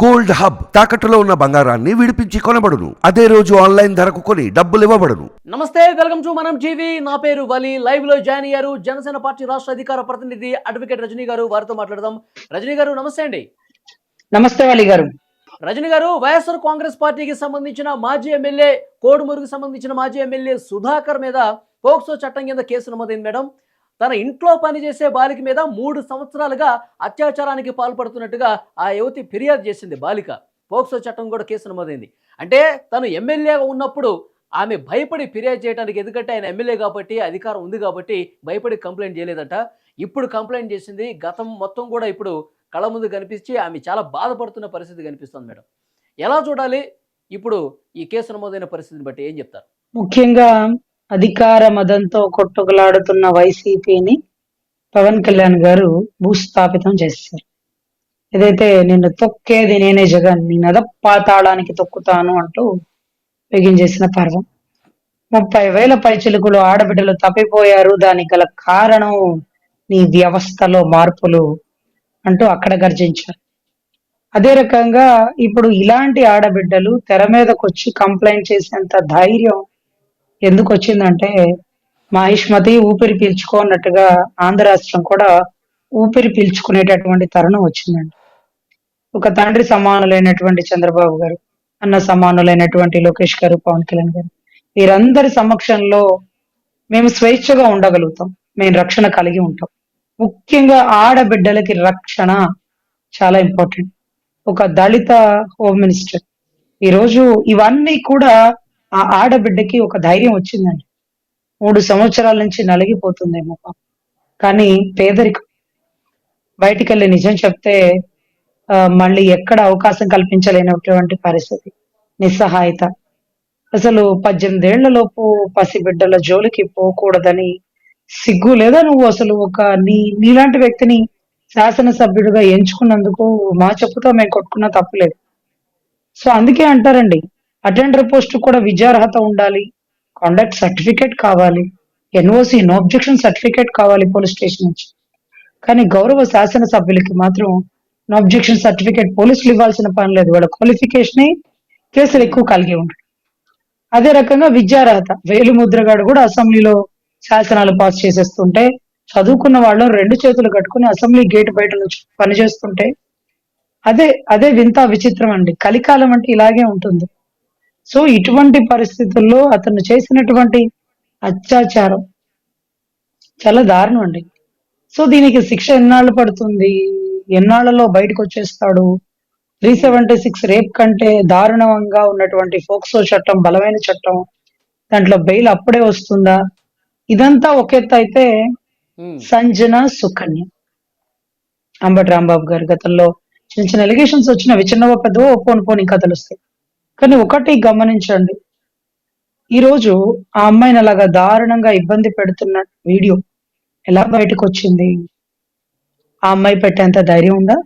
Gold hub తాకట్టులో ఉన్న బంగారాన్ని విడిపించి కొనబడును. అదే రోజు ఆన్లైన్ ధరకు కొని డబ్బులు ఇవ్వబడును. నమస్తే వెల్కమ్ టు మనం టీవీ. నా పేరు వలి. లైవ్లో జాయిన్ అయ్యారు జనసేన పార్టీ రాష్ట్ర అధికార ప్రతినిధి అడ్వకేట్ రజనీ గారు. వారితో మాట్లాడదాం. రజనీ గారు నమస్తే అండి. నమస్తే వాలి గారు. రజనీ గారు వైఎస్ఆర్ కాంగ్రెస్ పార్టీకి సంబంధించిన మాజీ ఎమ్మెల్యే కోడుమూరుకు సంబంధించిన మాజీ ఎమ్మెల్యే సుధాకర్ మీద పోక్సో చట్టం కింద కేసు నమోదైంది మేడం. తన ఇంట్లో పనిచేసే బాలిక మీద మూడు సంవత్సరాలుగా అత్యాచారానికి పాల్పడుతున్నట్టుగా ఆ యువతి ఫిర్యాదు చేసింది బాలిక. పోక్సో చట్టం కూడా కేసు నమోదైంది. అంటే తను ఎమ్మెల్యేగా ఉన్నప్పుడు ఆమె భయపడి ఫిర్యాదు చేయడానికి ఎందుకంటే ఆయన ఎమ్మెల్యే కాబట్టి అధికారం ఉంది కాబట్టి భయపడి కంప్లైంట్ చేయలేదంట. ఇప్పుడు కంప్లైంట్ చేసింది. గతం మొత్తం కూడా ఇప్పుడు కళ్ళ ముందు కనిపించి ఆమె చాలా బాధపడుతున్న పరిస్థితి కనిపిస్తుంది మేడం. ఎలా చూడాలి? ఇప్పుడు ఈ కేసు నమోదైన పరిస్థితిని బట్టి ఏం చెప్తారు? ముఖ్యంగా అధికార మదంతో కొట్టుకులాడుతున్న వైసీపీని పవన్ కళ్యాణ్ గారు భూస్థాపితం చేశారు. ఏదైతే నిన్ను తొక్కేది నేనే జగన్ నీ పాతాళానికి తొక్కుతాను అంటూ బిగించేసిన పర్వం. ముప్పై వేల పైచిలుకులు ఆడబిడ్డలు తప్పిపోయారు దానికి గల కారణం నీ వ్యవస్థలో మార్పులు అంటూ అక్కడ గర్జించారు. అదే రకంగా ఇప్పుడు ఇలాంటి ఆడబిడ్డలు తెర మీదకొచ్చి కంప్లైంట్ చేసేంత ధైర్యం ఎందుకు వచ్చిందంటే మహిష్మతి ఊపిరి పీల్చుకోనట్టుగా ఆంధ్ర రాష్ట్రం కూడా ఊపిరి పీల్చుకునేటటువంటి తరుణం వచ్చిందండి. ఒక తండ్రి సమానులైనటువంటి చంద్రబాబు గారు అన్న సమానులైనటువంటి లోకేష్ గారు పవన్ కళ్యాణ్ గారు వీరందరి సమక్షంలో మేము స్వేచ్ఛగా ఉండగలుగుతాం. మేము రక్షణ కలిగి ఉంటాం. ముఖ్యంగా ఆడబిడ్డలకి రక్షణ చాలా ఇంపార్టెంట్. ఒక దళిత హోమ్ మినిస్టర్. ఈరోజు ఇవన్నీ కూడా ఆ ఆడబిడ్డకి ఒక ధైర్యం వచ్చిందండి. మూడు సంవత్సరాల నుంచి నలిగిపోతుందేమో కానీ పేదరికం. బయటికి వెళ్ళి నిజం చెప్తే మళ్ళీ ఎక్కడ అవకాశం కల్పించలేనటువంటి పరిస్థితి. నిస్సహాయత. అసలు పద్దెనిమిదేళ్ళలోపు పసిబిడ్డల జోలికి పోకూడదని సిగ్గు లేదా నువ్వు అసలు ఒక నీ నీలాంటి వ్యక్తిని శాసనసభ్యుడిగా ఎంచుకున్నందుకు మా చెప్పుతో మేము కొట్టుకున్నా తప్పులేదు సో అందుకే అంటారండి అటెండర్ పోస్ట్ కూడా విద్యార్హత ఉండాలి. కాండక్ట్ సర్టిఫికేట్ కావాలి. ఎన్ఓసి నో అబ్జెక్షన్ సర్టిఫికేట్ కావాలి పోలీస్ స్టేషన్ నుంచి. కానీ గౌరవ శాసనసభ్యులకి మాత్రం నో అబ్జెక్షన్ సర్టిఫికేట్ పోలీసులు ఇవ్వాల్సిన పని లేదు. వాళ్ళ క్వాలిఫికేషన్ కేసులు ఎక్కువ కలిగి ఉంటాయి అదే రకంగా విద్యార్హత. వేలు ముద్రగాడు కూడా అసెంబ్లీలో శాసనాలు పాస్ చేసేస్తుంటే చదువుకున్న వాళ్ళు రెండు చేతులు కట్టుకుని అసెంబ్లీ గేట్ బయట నుంచి పనిచేస్తుంటే అదే అదే వింత విచిత్రం అండి. కలికాలం అంటే ఇలాగే ఉంటుంది. సో ఇటువంటి పరిస్థితుల్లో అతను చేసినటువంటి అత్యాచారం చాలా దారుణం అండి. సో దీనికి శిక్ష ఎన్నాళ్ళు పడుతుంది? ఎన్నాళ్ళలో బయటకు వచ్చేస్తాడు? త్రీ సెవెంటీ సిక్స్ రేప్ కంటే దారుణంగా ఉన్నటువంటి ఫోక్సో చట్టం బలమైన చట్టం దాంట్లో బెయిల్ అప్పుడే వస్తుందా? ఇదంతా ఒక ఎత్తు అయితే సంజన సుకన్య. అంబటి రాంబాబు గారి గతంలో చిన్న చిన్న ఎలిగేషన్స్ వచ్చినవి చిన్నవ పెద్దవో పోను పోని ఇంకా తెలుస్తాయి కానీ ఒకటి గమనించండి. ఈ రోజు ఆ అమ్మాయిని అలాగా దారుణంగా ఇబ్బంది పెడుతున్న వీడియో ఎలా బయటకు వచ్చింది ఆ అమ్మాయి పెట్టేంత ధైర్యం ఉందా?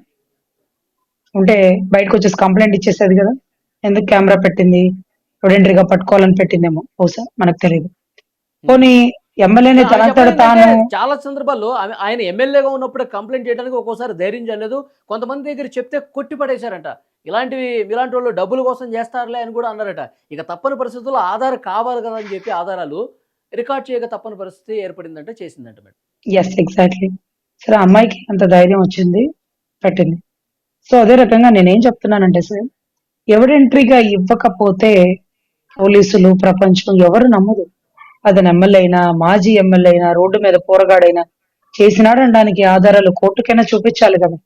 ఉంటే బయటకు వచ్చేసి కంప్లైంట్ ఇచ్చేసేది కదా? ఎందుకు కెమెరా పెట్టింది? గా పట్టుకోవాలని పెట్టిందేమో బహుశా మనకు తెలియదు పోనీ ఎమ్మెల్యేని తనంతట తాను చాలా సందర్భాల్లో ఆయన ఎమ్మెల్యేగా ఉన్నప్పుడే కంప్లైంట్ చేయడానికి ఒక్కోసారి ధైర్యం చేయలేదు కొంతమంది దగ్గర చెప్తే కొట్టి పడేశారంట. ఇలాంటివి ఇలాంటి వాళ్ళు డబ్బుల కోసం చేస్తారులే అని కూడా అన్నారట. ఇక తప్పని పరిస్థితుల్లో ఆధార్ కావాలి కదా అని చెప్పి ఆధారాలు రికార్డ్ చేయక తప్పని పరిస్థితి ఏర్పడిందంటే చేసిందంట మేడం. ఎస్ ఎగ్జాక్ట్లీ సరే ఆ అమ్మాయికి అంత ధైర్యం వచ్చింది పెట్టింది. సో అదే రకంగా నేనేం చెప్తున్నానంటే సార్ ఎవడెంట్రీగా ఇవ్వకపోతే పోలీసులు ప్రపంచం ఎవరు నమ్మదు. అతను ఎమ్మెల్యే అయినా మాజీ ఎమ్మెల్యే అయినా రోడ్డు మీద పోరగాడైనా చేసినాడనడానికి ఆధారాలు కోర్టుకైనా చూపించాలి కదా.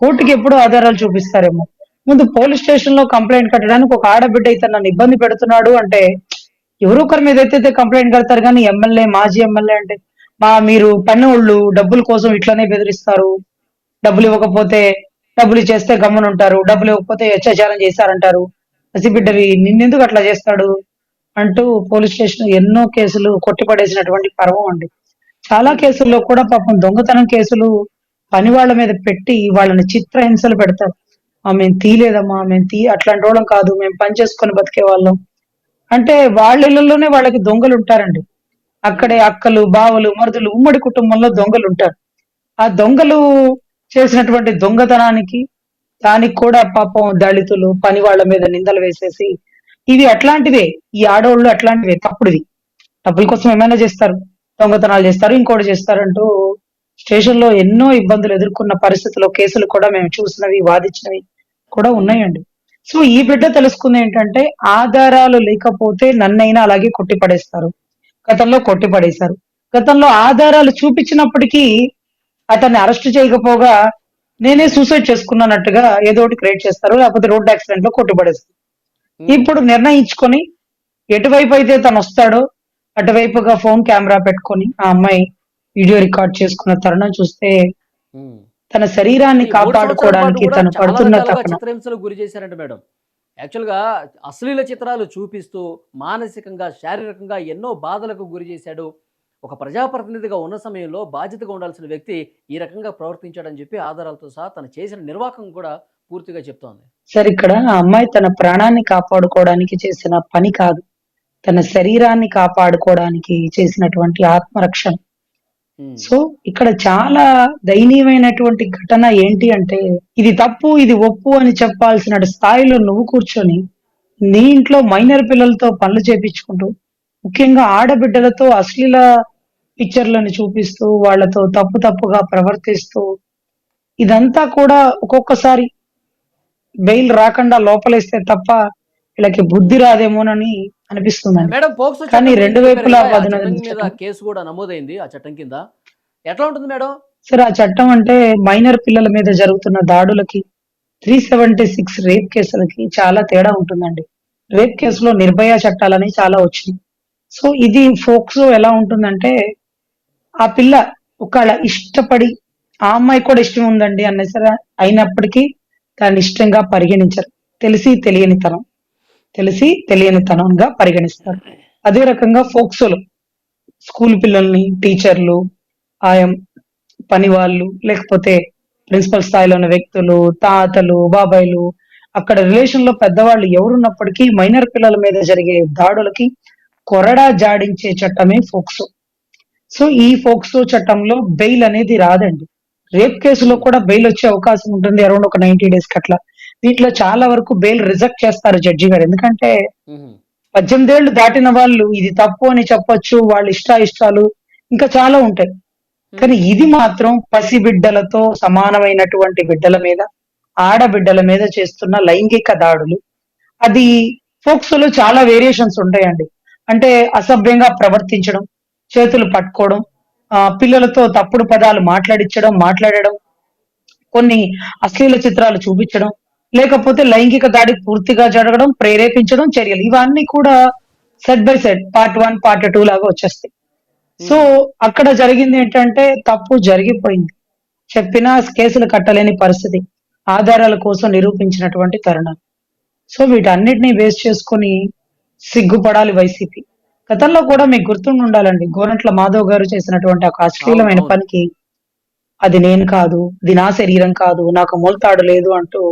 కోర్టుకి ఎప్పుడు ఆధారాలు చూపిస్తారేమో. ముందు పోలీస్ స్టేషన్లో కంప్లైంట్ కట్టడానికి ఒక ఆడబిడ్డ అయితే నన్ను ఇబ్బంది పెడుతున్నాడు అంటే ఎవరో ఒకరి మీద అయితే కంప్లైంట్ కడతారు కానీ ఎమ్మెల్యే మాజీ ఎమ్మెల్యే అంటే మా మీరు పన్నుళ్ళు డబ్బుల కోసం ఇట్లానే బెదిరిస్తారు. డబ్బులు ఇవ్వకపోతే డబ్బులు ఇచ్చేస్తే గమ్మున ఉంటారు. డబ్బులు ఇవ్వకపోతే అత్యాచారం చేశారంటారు. పసిబిడ్డవి నిన్నెందుకు అట్లా చేస్తాడు? అంటూ పోలీస్ స్టేషన్ ఎన్నో కేసులు కొట్టిపడేసినటువంటి పర్వం అండి. చాలా కేసుల్లో కూడా పాపం దొంగతనం కేసులు పని వాళ్ళ మీద పెట్టి వాళ్ళని చిత్రహింసలు పెడతారు. మేము తీలేదమ్మా మేము తీ అట్లాంటి వాళ్ళం కాదు మేము పని చేసుకొని బతికే వాళ్ళం. అంటే వాళ్ళ ఇళ్ళలోనే వాళ్ళకి దొంగలు ఉంటారండి. అక్కడే అక్కలు బావలు మరుదులు ఉమ్మడి కుటుంబంలో దొంగలు ఉంటారు. ఆ దొంగలు చేసినటువంటి దొంగతనానికి దానికి కూడా పాపం దళితులు పని వాళ్ళ మీద నిందలు వేసేసి ఇవి అట్లాంటివే ఈ ఆడవాళ్ళు అట్లాంటివే తప్పుడువి డబ్బుల కోసం ఏమైనా చేస్తారు దొంగతనాలు చేస్తారు ఇంకోటి చేస్తారంటూ స్టేషన్లో ఎన్నో ఇబ్బందులు ఎదుర్కొన్న పరిస్థితుల్లో కేసులు కూడా మేము చూసినవి వాదించినవి. కూడా ఉన్నాయండి. సో ఈ బిడ్డ తెలుసుకుంది ఏంటంటే ఆధారాలు లేకపోతే నన్నైనా అలాగే కొట్టి పడేస్తారు గతంలో కొట్టి పడేశారు గతంలో ఆధారాలు చూపించినప్పటికీ అతన్ని అరెస్ట్ చేయకపోగా నేనే సూసైడ్ చేసుకున్నట్టుగా ఏదో ఒకటి క్రియేట్ చేస్తారు లేకపోతే రోడ్ యాక్సిడెంట్లో కొట్టి పడేస్తారు ఇప్పుడు నిర్ణయించుకొని ఎటువైపు అయితే తను వస్తాడో అటువైపుగా ఫోన్ కెమెరా పెట్టుకొని ఆ అమ్మాయి వీడియో రికార్డ్ చేసుకున్న తరుణం చూస్తే. తన శరీరాన్ని కాపాడుకోవడానికి తను పడుతున్న చిత్రహింసలకు గురి చేశారంట మేడం. యాక్చువల్గా అశ్లీల చిత్రాలు చూపిస్తూ మానసికంగా శారీరకంగా ఎన్నో బాధలకు గురి చేశాడు. ఒక ప్రజాప్రతినిధిగా ఉన్న సమయంలో బాధ్యతగా ఉండాల్సిన వ్యక్తి ఈ రకంగా ప్రవర్తించాడని చెప్పి ఆధారాలతో సహా తను చేసిన నిర్వాహకం కూడా పూర్తిగా చెప్తోంది. సరే ఇక్కడ ఆ అమ్మాయి తన ప్రాణాన్ని కాపాడుకోవడానికి చేసిన పని కాదు. తన శరీరాన్ని కాపాడుకోవడానికి చేసినటువంటి ఆత్మరక్షణ. Hmm. సో ఇక్కడ చాలా దయనీయమైనటువంటి ఘటన ఏంటి అంటే ఇది తప్పు ఇది ఒప్పు అని చెప్పాల్సిన స్థాయిలో నువ్వు కూర్చొని నీ ఇంట్లో మైనర్ పిల్లలతో పనులు చేపించుకుంటూ ముఖ్యంగా ఆడబిడ్డలతో అశ్లీల పిక్చర్లను చూపిస్తూ వాళ్ళతో తప్పు తప్పుగా ప్రవర్తిస్తూ ఇదంతా కూడా ఒక్కొక్కసారి బెయిల్ రాకుండా లోపలేస్తే తప్ప వీళ్ళకి బుద్ధి రాదేమోనని అనిపిస్తుందండి. మేడం పోక్సో కానీ రెండు వైపులా మీద. కేసు కూడా నమోదైంది ఆ చట్టం కింద. ఎట్లా ఉంటుంది మేడం? సరే ఆ చట్టం అంటే మైనర్ పిల్లల మీద జరుగుతున్న దాడులకి త్రీ సెవెంటీ సిక్స్ రేప్ కేసులకి చాలా తేడా ఉంటుందండి. రేప్ కేసులో నిర్భయ చట్టాలని చాలా వచ్చినాయి. సో ఇది ఫోక్సో ఎలా ఉంటుందంటే ఆ పిల్ల ఒకవేళ ఇష్టపడి ఆ అమ్మాయి కూడా ఇష్టం ఉందండి అన్న సరే అయినప్పటికీ దాన్ని ఇష్టంగా పరిగణించరు. తెలిసి తెలియనితనం తెలిసి తెలియనితనంగా పరిగణిస్తారు. అదే రకంగా ఫోక్సోలు. స్కూల్ పిల్లల్ని టీచర్లు ఆయం పని వాళ్ళు లేకపోతే ప్రిన్సిపల్ స్థాయిలో ఉన్న వ్యక్తులు తాతలు బాబాయిలు అక్కడ రిలేషన్లో పెద్దవాళ్ళు ఎవరున్నప్పటికీ మైనర్ పిల్లల మీద జరిగే దాడులకి కొరడా జాడించే చట్టమే ఫోక్సో. సో ఈ ఫోక్సో చట్టంలో బెయిల్ అనేది రాదండి. రేప్ కేసులో కూడా బెయిల్ వచ్చే అవకాశం ఉంటుంది అరౌండ్ ఒక నైన్టీ డేస్ కట్లా. దీంట్లో చాలా వరకు బెయిల్ రిజెక్ట్ చేస్తారు జడ్జి గారు. ఎందుకంటే. పద్దెనిమిది ఏళ్ళు దాటిన వాళ్ళు ఇది తప్పు అని చెప్పొచ్చు వాళ్ళ ఇష్ట ఇష్టాలు ఇంకా చాలా ఉంటాయి. కానీ ఇది మాత్రం పసిబిడ్డలతో సమానమైనటువంటి బిడ్డల మీద ఆడబిడ్డల మీద చేస్తున్న లైంగిక దాడులు. అది ఫోక్సోలో చాలా వేరియేషన్స్ ఉంటాయండి. అంటే అసభ్యంగా ప్రవర్తించడం చేతులు పట్టుకోవడం పిల్లలతో తప్పుడు పదాలు మాట్లాడించడం మాట్లాడడం కొన్ని అశ్లీల చిత్రాలు చూపించడం లేకపోతే లైంగిక దాడి పూర్తిగా జరగడం ప్రేరేపించడం చర్యలు. ఇవన్నీ కూడా set by set part one part two లాగా వచ్చేస్తాయి. సో అక్కడ జరిగింది ఏంటంటే తప్పు జరిగిపోయింది. చెప్పినా కేసులు కట్టలేని పరిస్థితి. ఆధారాల కోసం నిరూపించినటువంటి తరుణం. సో వీటన్నిటిని బేస్ చేసుకొని సిగ్గుపడాలి వైసీపీ. గతంలో కూడా మీకు గుర్తుండి ఉండాలండి గోరంట్ల మాధవ్ గారు చేసినటువంటి ఒక అశ్లీలమైన. పనికి అది నేను కాదు ఇది నా శరీరం కాదు నాకు మొలతాడు లేదు అంటూ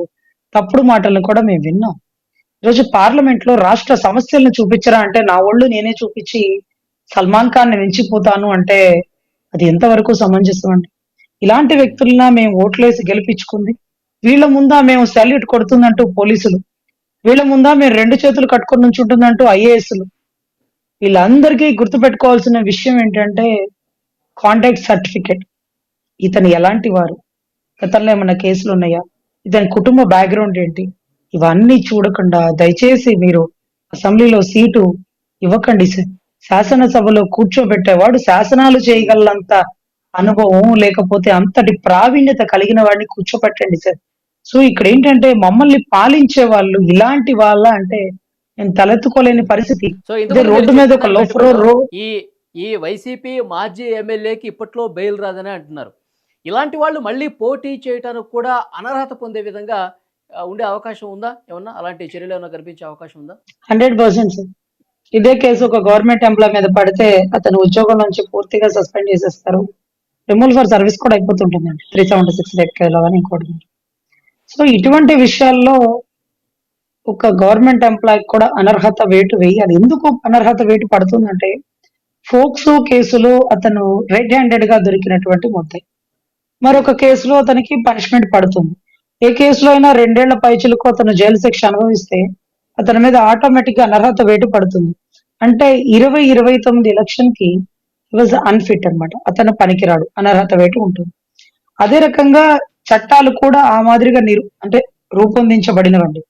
తప్పుడు మాటలను కూడా మేము విన్నాం. ఈరోజు పార్లమెంట్లో రాష్ట్ర సమస్యలను చూపించరా అంటే నా ఒళ్ళు నేనే చూపించి సల్మాన్ ఖాన్ని మించిపోతాను అంటే అది ఎంతవరకు సమంజసం అండి? ఇలాంటి వ్యక్తులన మేము ఓట్లేసి గెలిపించుకుంది. వీళ్ళ ముందా మేము సాల్యూట్ కొడుతుందంటూ పోలీసులు. వీళ్ళ ముందా మేము రెండు చేతులు కట్టుకొని నుంచుంటుందంటూ ఐఏఎస్లు. వీళ్ళందరికీ గుర్తుపెట్టుకోవాల్సిన విషయం ఏంటంటే కాంటాక్ట్ సర్టిఫికేట్. ఇతను ఎలాంటి వారు? గతంలో ఏమైనా కేసులు ఉన్నాయా ఇతని కుటుంబ బ్యాక్గ్రౌండ్ ఏంటి? ఇవన్నీ చూడకుండా దయచేసి మీరు అసెంబ్లీలో సీటు ఇవ్వకండి. సార్ శాసనసభలో కూర్చోబెట్టేవాడు శాసనాలు చేయగలంత అనుభవం లేకపోతే అంతటి ప్రావీణ్యత కలిగిన వాడిని కూర్చోబెట్టండి సార్. సో ఇక్కడ ఏంటంటే మమ్మల్ని పాలించే వాళ్ళు ఇలాంటి వాళ్ళ అంటే నేను తలెత్తుకోలేని పరిస్థితి. రోడ్డు మీద ఒక లోఫ్రో ఈ ఈ వైసీపీ మాజీ ఎమ్మెల్యేకి ఇప్పట్లో బెయిల్ రాదని అంటున్నారు. ఇలాంటి వాళ్ళు మళ్ళీ పోటీ చేయడానికి కూడా అనర్హత పొందే విధంగా ఉండే అవకాశం ఉందా? ఏమన్నా? అలాంటి చర్యలు ఏమైనా కనిపించే అవకాశం ఉందా? Hundred percent sir. ఇదే కేసు ఒక గవర్నమెంట్ ఎంప్లాయ్ మీద పడితే అతను ఉద్యోగం నుంచి పూర్తిగా సస్పెండ్ చేసేస్తారు. రిమూవల్ ఫర్ సర్వీస్ కూడా అయిపోతుంటుందండి. త్రీ సెవెంటీ సిక్స్ లెక్కలో అని ఇంకోటి సో ఇటువంటి విషయాల్లో ఒక గవర్నమెంట్ ఎంప్లాయ్ కూడా అనర్హత వేటు వేయాలి. ఎందుకు అనర్హత వేటు పడుతుందంటే ఫోక్సో కేసులో అతను రెడ్ హ్యాండెడ్గా దొరికినటువంటి ముద్దాయి మరొక కేసులో అతనికి పనిష్మెంట్ పడుతుంది. ఏ కేసులో అయినా రెండేళ్ళ పైచులకు అతను జైలు శిక్ష అనుభవిస్తే అతని మీద ఆటోమేటిక్గా అనర్హత వేటు పడుతుంది. అంటే ఇరవై ఇరవై తొమ్మిది ఎలక్షన్కి వాజ్ అన్ఫిట్ అన్నమాట. అతను పనికిరాడు. అనర్హత వేటు ఉంటుంది. అదే రకంగా చట్టాలు కూడా ఆ మాదిరిగా నిరు అంటే రూపొందించబడినవండి.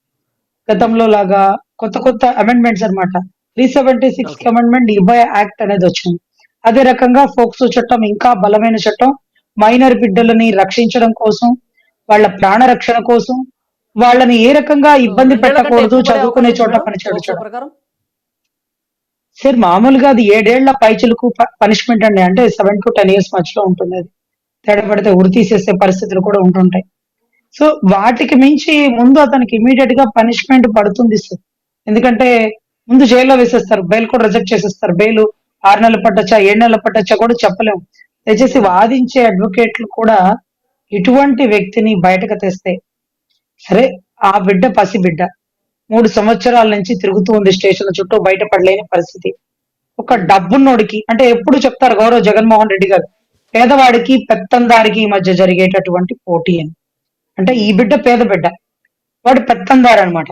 గతంలో లాగా కొత్త కొత్త అమెండ్మెంట్స్ అన్నమాట. Three seventy six. Amendment Nirbhaya act అనేది వచ్చింది. అదే రకంగా ఫోక్సో చట్టం ఇంకా బలమైన చట్టం. మైనర్ బిడ్డలని రక్షించడం కోసం వాళ్ళ ప్రాణ రక్షణ కోసం వాళ్ళని ఏ రకంగా ఇబ్బంది పెట్టకూడదు చదువుకునే చోట ఉందా? పని పోక్సో చేయడం ప్రకారం. సార్ మామూలుగా అది ఏడేళ్ళ పైచులకు పనిష్మెంట్ అండి. అంటే సెవెన్ టు టెన్ ఇయర్స్ మధ్యలో ఉంటుంది అది తేడా పడితే ఉరి తీసేసే పరిస్థితులు కూడా ఉంటుంటాయి. సో వాటికి మించి ముందు అతనికి ఇమీడియట్గా పనిష్మెంట్ పడుతుంది సార్. ఎందుకంటే ముందు జైల్లో వేసేస్తారు. బెయిల్ కూడా రిజెక్ట్ చేసేస్తారు. బెయిల్ ఆరు నెలలు పట్టచ్చా ఏడు నెలలు పట్టచ్చా కూడా చెప్పలేము. దయచేసి వాదించే అడ్వకేట్లు కూడా ఇటువంటి వ్యక్తిని బయటకు తెస్తే సరే ఆ బిడ్డ పసి బిడ్డ మూడు సంవత్సరాల నుంచి తిరుగుతూ ఉంది స్టేషన్ చుట్టూ బయటపడలేని పరిస్థితి. ఒక డబ్బున్నోడికి అంటే ఎప్పుడు చెప్తారు గౌరవ్ జగన్మోహన్ రెడ్డి గారు పేదవాడికి పెత్తందారికి మధ్య జరిగేటటువంటి పోటీ అని. అంటే ఈ బిడ్డ పేద బిడ్డ వాడు పెత్తందారు అన్నమాట.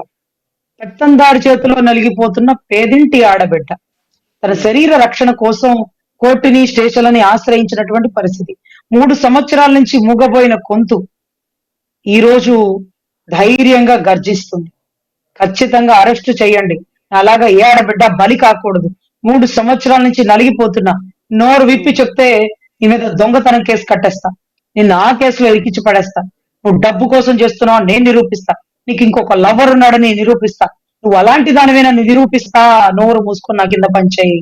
పెత్తందారి చేతిలో నలిగిపోతున్న పేదింటి ఆడబిడ్డ తన శరీర రక్షణ కోసం కోర్టుని స్టేషన్లని ఆశ్రయించినటువంటి పరిస్థితి. మూడు సంవత్సరాల నుంచి మూగబోయిన కొంతు ఈ రోజు ధైర్యంగా గర్జిస్తుంది. ఖచ్చితంగా అరెస్టు చేయండి. అలాగా ఏ ఆడబిడ్డ బలి కాకూడదు. మూడు సంవత్సరాల నుంచి నలిగిపోతున్నా. నోరు విప్పి చెప్తే నీ మీద దొంగతనం కేసు కట్టేస్తా. నిన్ను ఆ కేసులో ఇరికించి పడేస్తా. నువ్వు డబ్బు కోసం చేస్తున్నావు నేను నిరూపిస్తా. నీకు ఇంకొక లవర్ ఉన్నాడని నిరూపిస్తా. నువ్వు అలాంటి దానివైనా నిరూపిస్తా. నోరు మూసుకున్నా కింద పనిచేయి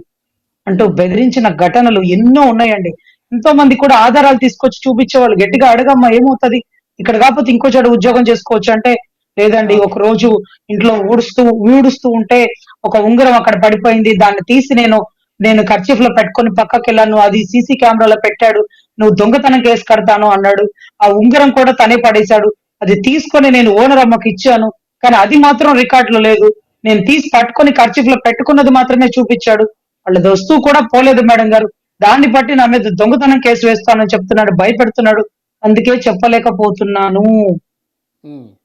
అంటూ బెదిరించిన ఘటనలు ఎన్నో ఉన్నాయండి. ఎంతో మంది కూడా ఆధారాలు తీసుకొచ్చి చూపించే వాళ్ళు గట్టిగా అడగమ్మా ఏమవుతది? ఇక్కడ కాకపోతే ఇంకో చోట ఉద్యోగం చేసుకోవచ్చు అంటే లేదండి ఒక రోజు ఇంట్లో ఊడుస్తూ ఊడుస్తూ ఉంటే ఒక ఉంగరం అక్కడ పడిపోయింది దాన్ని తీసి నేను నేను ఖర్చీఫ్లో పెట్టుకొని పక్కకి వెళ్ళాను అది సీసీ కెమెరాలో పెట్టాడు నువ్వు దొంగతనం కేసు కడతాను అన్నాడు. ఆ ఉంగరం కూడా తనే పడేశాడు. అది తీసుకొని నేను ఓనర్ అమ్మకి ఇచ్చాను కానీ అది మాత్రం రికార్డులో లేదు. నేను తీసి పట్టుకొని ఖర్చీఫ్లో పెట్టుకున్నది మాత్రమే చూపించాడు. వాళ్ళ వస్తువు కూడా పోలేదు మేడం గారు. దాన్ని బట్టి నా మీద దొంగతనం కేసు వేస్తానని చెప్తున్నాడు భయపెడుతున్నాడు. అందుకే చెప్పలేకపోతున్నాను.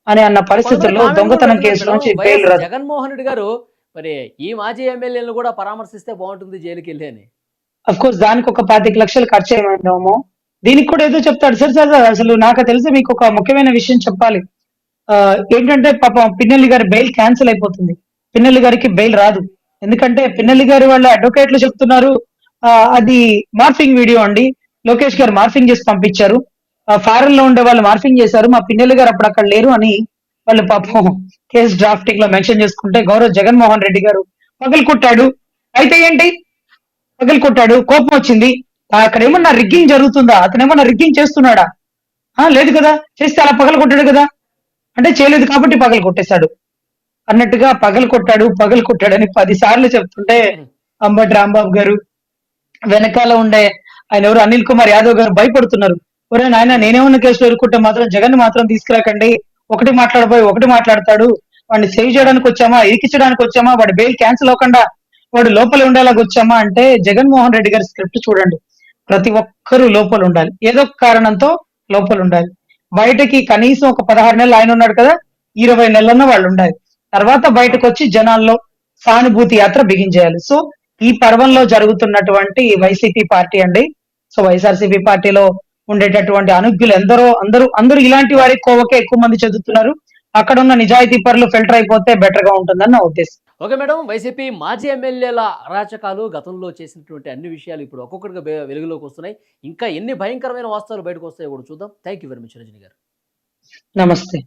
అని అన్న పరిస్థితుల్లో దొంగతనం కేసు నుంచి జగన్మోహన్ రెడ్డి గారు మరి ఈ మాజీ ఎమ్మెల్యేలను కూడా పరామర్శిస్తే బాగుంటుంది జైలుకి వెళ్ళి అని. అఫ్ కోర్స్ దానికి ఒక పాతిక లక్షలు ఖర్చు అయ్యేమో దీనికి కూడా ఏదో చెప్తాడు. సార్ సార్ సార్, అసలు నాకు తెలిసి మీకు ఒక ముఖ్యమైన విషయం చెప్పాలి. ఆ, ఏంటంటే పాపం పిన్నెల్లి గారి బెయిల్ క్యాన్సిల్ అయిపోతుంది. పిన్నెల్లి గారికి బెయిల్ రాదు. ఎందుకంటే పిన్నెల్లి గారి వాళ్ళ అడ్వకేట్లు చెప్తున్నారు. అది మార్ఫింగ్ వీడియో అండి. లోకేష్ గారు మార్ఫింగ్ చేసి పంపించారు. ఫారెన్లో ఉండే వాళ్ళు మార్ఫింగ్ చేశారు. మా పిన్నెల్లి గారు అప్పుడు అక్కడ లేరు అని వాళ్ళు పాపం కేసు డ్రాఫ్టింగ్లో మెన్షన్ చేసుకుంటే గౌరవ్ జగన్మోహన్ రెడ్డి గారు పగలు కొట్టాడు. అయితే ఏంటి? పగలు కొట్టాడు. కోపం వచ్చింది. అక్కడ ఏమన్నా రిగ్గింగ్ జరుగుతుందా? అతను ఏమన్నా రిగ్గింగ్ చేస్తున్నాడా? ఆ లేదు కదా. చేస్తే అలా పగలు కొట్టాడు కదా. అంటే చేయలేదు కాబట్టి పగలు కొట్టేశాడు. అన్నట్టుగా పగలు కొట్టాడు పగలు కొట్టాడని పది సార్లు చెప్తుంటే అంబటి రాంబాబు గారు వెనకాల ఉండే ఆయన ఎవరు? అనిల్ కుమార్ యాదవ్ గారు భయపడుతున్నారు. ఒరే నాయన నేనేమన్నా కేసులో ఎదుర్కొంటే మాత్రం జగన్ మాత్రం తీసుకురాకండి. ఒకటి మాట్లాడబోయి ఒకటి మాట్లాడతాడు. వాడిని సేవ్ చేయడానికి వచ్చామా? ఇరికించడానికి వచ్చామా? వాడి బెయిల్ క్యాన్సిల్ అవ్వకుండా వాడు లోపల ఉండేలాగా వచ్చామా అంటే జగన్మోహన్ రెడ్డి గారి స్క్రిప్ట్ చూడండి. ప్రతి ఒక్కరూ లోపల ఉండాలి. ఏదో కారణంతో లోపల ఉండాలి. బయటకి కనీసం ఒక పదహారు నెలలు ఆయన ఉన్నాడు కదా ఇరవై నెలలన్న వాళ్ళు ఉండాలి. తర్వాత బయటకు వచ్చి జనాల్లో సానుభూతి యాత్ర బిగించేయాలి సో ఈ పర్వంలో జరుగుతున్నటువంటి వైసీపీ పార్టీ అండి సో వైఎస్ఆర్సీపీ పార్టీలో ఉండేటటువంటి అనుజ్ఞులు ఎందరో అందరూ అందరూ ఇలాంటి వారి కోవకే ఎక్కువ మంది చదువుతున్నారు అక్కడ ఉన్న నిజాయితీ పరులు ఫిల్టర్ అయిపోతే బెటర్గా ఉంటుందని నా ఉద్దేశం. ఓకే మేడం వైసీపీ మాజీ ఎమ్మెల్యేల అరాచకాలు గతంలో చేసినటువంటి అన్ని విషయాలు ఇప్పుడు ఒక్కొక్కటిగా వెలుగులోకి వస్తున్నాయి. ఇంకా ఎన్ని భయంకరమైన వాస్తవాలు బయటకు వస్తాయో కూడా చూద్దాం. Thank you very much Rajani గారు. నమస్తే.